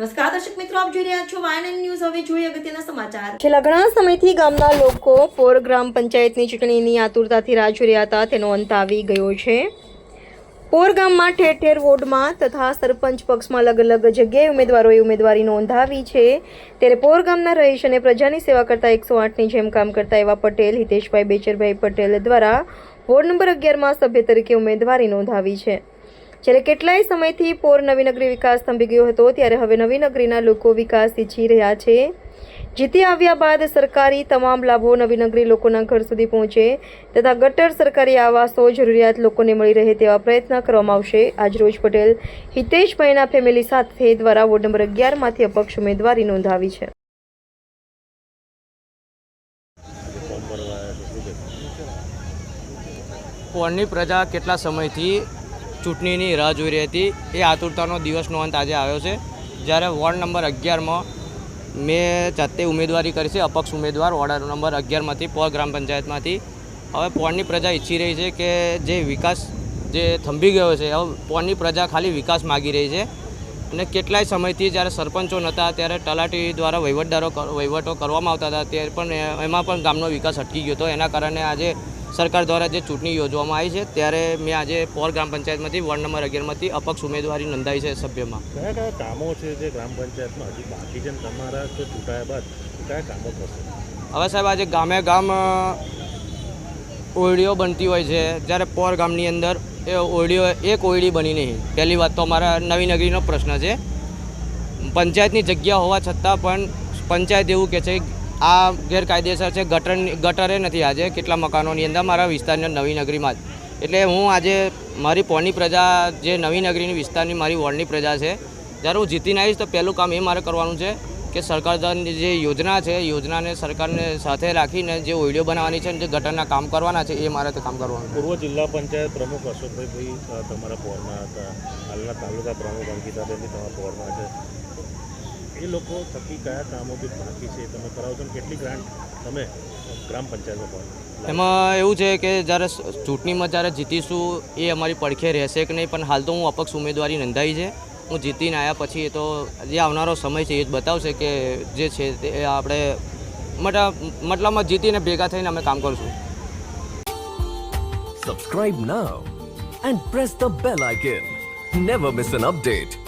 નમસ્કાર, દર્શક મિત્રો, આપ જોઈ રહ્યા છો વાયન ન્યૂઝ. હવે જોઈએ અગત્યના સમાચાર. છેલ્લા ઘણા સમયથી ગામના લોકો પોર ગ્રામ પંચાયતની ચૂંટણીની આતુરતાથી રાહ જોઈ રહ્યા હતા. તેનો અંત આવી ગયો છે. પોર ગામમાં ઠેર ઠેર વોર્ડમાં તથા સરપંચ પક્ષમાં અલગ અલગ જગ્યાએ ઉમેદવારોએ ઉમેદવારી નોંધાવી છે. ત્યારે પોર ગામના રહીશ અને પ્રજાની સેવા કરતા એકસો આઠની જેમ કામ કરતા એવા પટેલ, હિતેશભાઈ, બેચરભાઈ પટેલ દ્વારા વોર્ડ નંબર અગિયારમાં સભ્ય તરીકે ઉમેદવારી નોંધાવી છે. જ્યારે કેટલાય સમયથી પોર નવીનગરી વિકાસ થંભી ગયો હતો, ત્યારે હવે નવીનગરીના લોકો વિકાસ ઈચ્છી રહ્યા છે. જીતી આવ્યા બાદ સરકારી તમામ લાભો નવીનગરી લોકોના ઘર સુધી પહોંચે તથા ગટર સરકારી આવાસો જરૂરિયાત લોકોને મળી રહે તેવા પ્રયત્ન કરવામાં આવશે. આજરોજ પટેલ હિતેશભાઈના ફેમિલી સાથે દ્વારા વોર્ડ નંબર અગિયારમાંથી અપક્ષ ઉમેદવારી નોંધાવી છે. પોળની પ્રજા કેટલા સમયથી ચૂંટણીની રાહ જોઈ રહી હતી. એ આતુરતાનો દિવસનો અંત આજે આવ્યો છે. જ્યારે વોર્ડ નંબર અગિયારમાં મેં જાતે ઉમેદવારી કરી છે, અપક્ષ ઉમેદવાર, વોર્ડ નંબર અગિયારમાંથી પોર ગ્રામ પંચાયતમાંથી. હવે પોળની પ્રજા ઈચ્છી રહી છે કે જે વિકાસ જે થંભી ગયો છે, હવે પોળની પ્રજા ખાલી વિકાસ માગી રહી છે. અને કેટલાય સમયથી જ્યારે સરપંચો નહોતા, ત્યારે તલાટી દ્વારા વહીવટદારો વહીવટો કરવામાં આવતા હતા, ત્યારે પણ એમાં પણ ગામનો વિકાસ અટકી ગયો હતો. એના કારણે આજે સરકાર દ્વારા જે ચૂંટણી યોજવામાં આવી છે ત્યારે મેં આજે પોર ગ્રામ પંચાયતમાંથી વોર્ડ નંબર અગિયારમાંથી અપક્ષ ઉમેદવારી નોંધાઈ છે સભ્યમાં. કયા કયા કામો છે જે ગ્રામ પંચાયતમાં હજી બાકી છે તમારા ચૂંટાયા બાદ કયા કામો થશે? હવે સાહેબ આજે ગામે ગામ ઓરડીઓ બનતી હોય છે. જ્યારે પોર ગામની અંદર એ ઓયડીઓ એક ઓયડી બની નહીં. પહેલી વાત તો અમારા નવી નગરીનો પ્રશ્ન છે. પંચાયતની જગ્યા હોવા છતાં પણ પંચાયત એવું કહે છે આ ગેરકાયદેસર છે, ગટર ગટરે નથી આજે કેટલા મકાનોની અંદર, મારા વિસ્તારની નવી નગરીમાં જ. એટલે હું આજે મારી પોળની પ્રજા, જે નવી નગરીની વિસ્તારની મારી વોર્ડની પ્રજા છે, જ્યારે હું જીતીને આવીશ તો પહેલું કામ એ મારે કરવાનું છે કે સરકાર દ્વારા જે યોજના છે યોજનાને સરકારને સાથે રાખીને જે ઓઈડીઓ બનાવવાની છે અને જે ગટરના કામ કરવાના છે, એ મારે તો કામ કરવાનું પૂર્વ જિલ્લા પંચાયત પ્રમુખ અશોકભાઈ ભાઈ તમારા પોરમાં હતા. હાલના તાલુકા પ્રમુખ અંકિતાબેન તમારા પોરમાં છે. એ લોકો થકી કયા કામો બી બાકી છે તમે કરાવો છો કેટલી ગ્રાન્ટ તમે ગ્રામ પંચાયતમાં પણ એમાં એવું છે કે જ્યારે ચૂંટણીમાં જ્યારે જીતીશું એ અમારી પડખે રહેશે કે નહીં પણ હાલ તો હું અપક્ષ ઉમેદવારી નોંધાઈ છે. હું જીતીને આવ્યા પછી એ તો જે આવનારો સમય છે એ જ બતાવશે કે જે છે તે આપણે મતલબ મતલબમાં જીતીને ભેગા થઈને અમે કામ કરશું. Subscribe now and press the bell icon never miss an update.